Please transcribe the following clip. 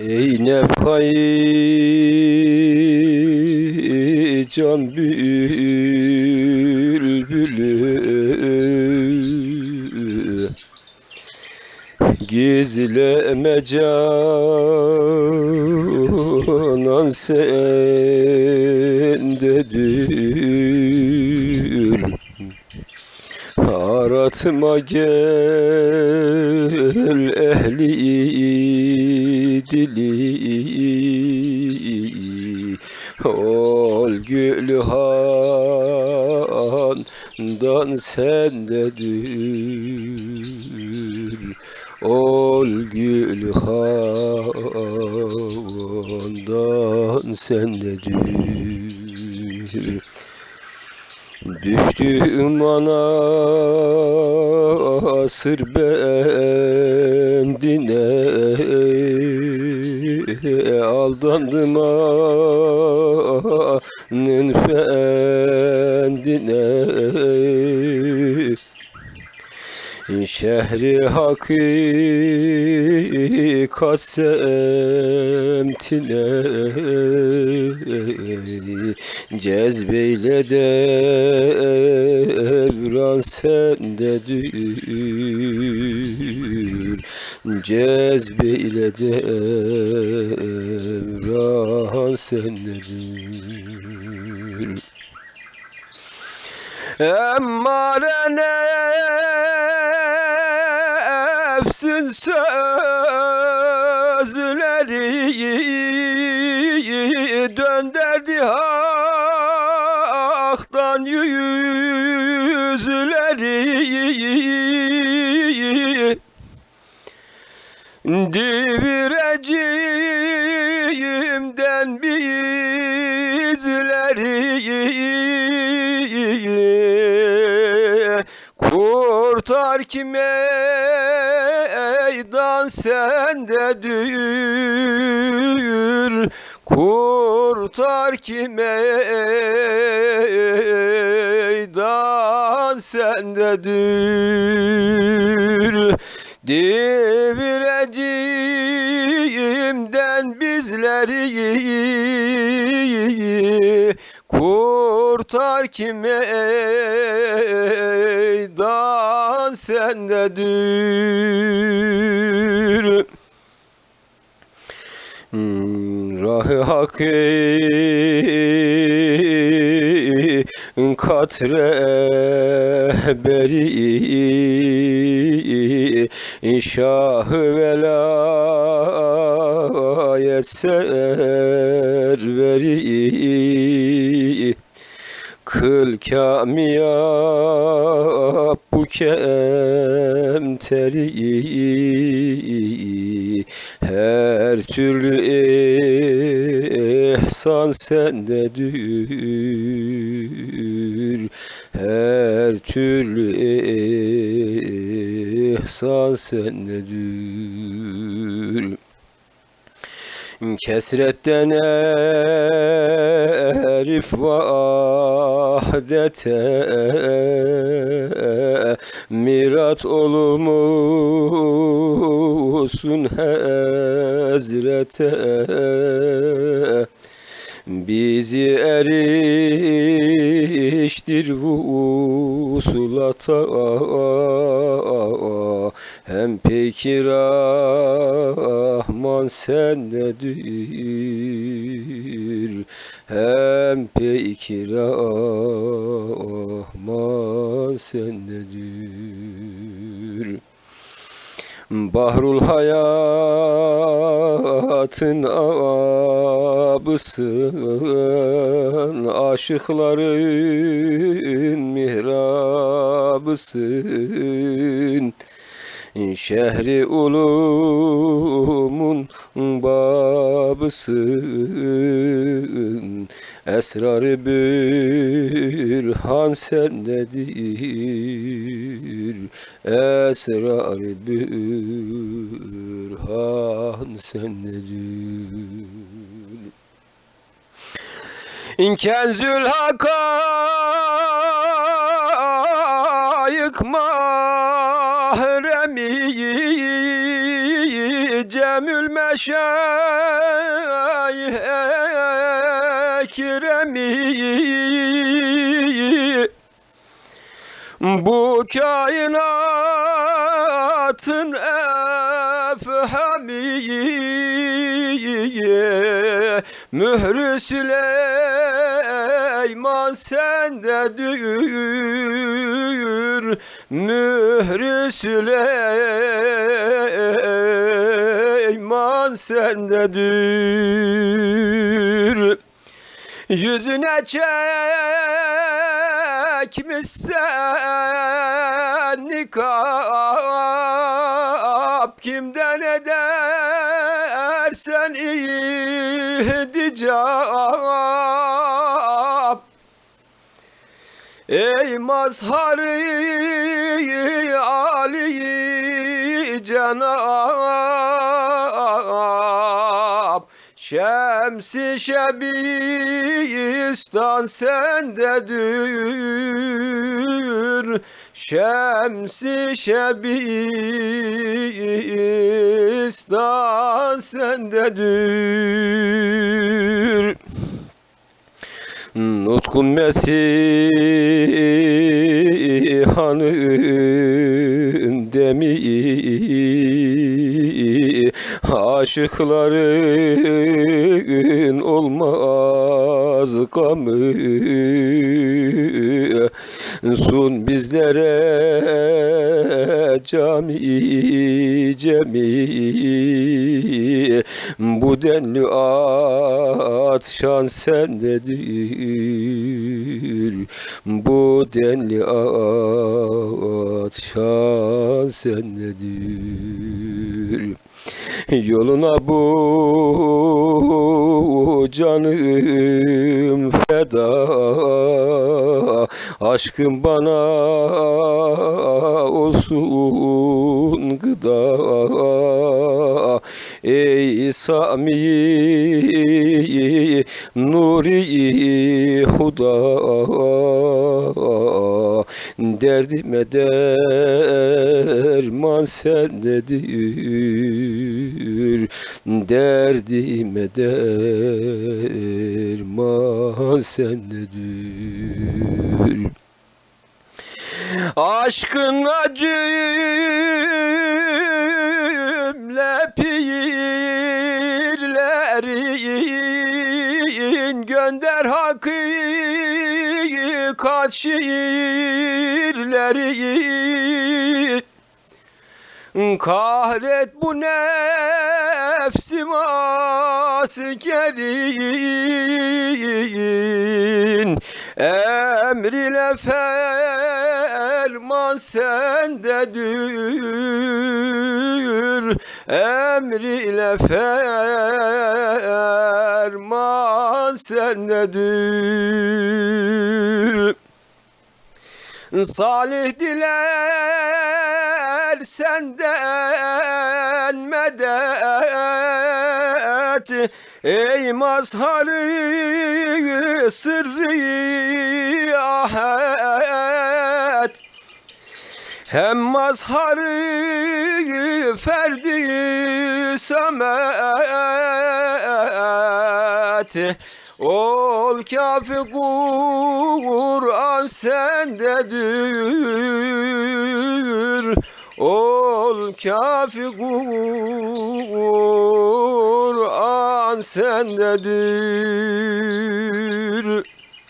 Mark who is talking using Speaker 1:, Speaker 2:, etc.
Speaker 1: Ey nefkayı can bülbülü Gizleme canan sendedir Aratma gel ehli Ol Gülhan'dan sendedir Ol Gülhan'dan sendedir Düştüm ana sır bendine Aldandım anın fendine Şehri hakikat semtine Cezbeyle devran sendedir Cezbeyle devran sendedir Emmare nefsin sözleri dönderdi haktan yüzleri Divireceğimden bizleri Kurtar ki meydan sendedir Kurtar ki meydan sendedir Devireceğimden bizleri Kurtar ki meydan sendedir Hmm, Rahı hakkı kat rehberi Şah-ı velayet serveri Kıl kamiyap bu kemteri Her türlü ihsan sendedir Her türlü ihsan sendedir Kesretten erif vahdete Mirat olmuşsun hazrete Bizi eriştir vusulata. Hem peki Rahman sendedir Hem peki Rahman sendedir Bahrul hayatın abısın Aşıkların mihrabısın. Şehri ulumun babısın. Esrarı bürhan sendedir. Esrarı bürhan sendedir Kenzül hakayık mahremi Ekremül meşayih Ekremi. Bu kainatın efhami Mührü Süleyman sendedir Mührü Süleyman sendedir Yüzüne çekmişsen nikap Kimden edersen ihdicap Ey mazharı Ali Cenab Şemsi Şebistan sendedir Şemsi Şebistan sendedir Nutkun Mesiha'nın demi Aşıkların olmaz gamı. Sun bizlere cami cemi Bu denli atşan sendedir Bu denli atşan sendedir Yoluna bu canım feda. Aşkım bana olsun gıda Ey Sami Nuri Huda Derdime derman sendedir. Derdime derman sendedir. Aşkınla cümle hakikat şiirleri? Kahret bu nefsim askerin. Emrile ferman sendedir Emrile ferman sendedir Salih diler senden medet. Ey mazharı sırrı ahet hem mazharı ferdi samet. Ol kafi Kur'an sendedir Ol kafi Kur'an sendedir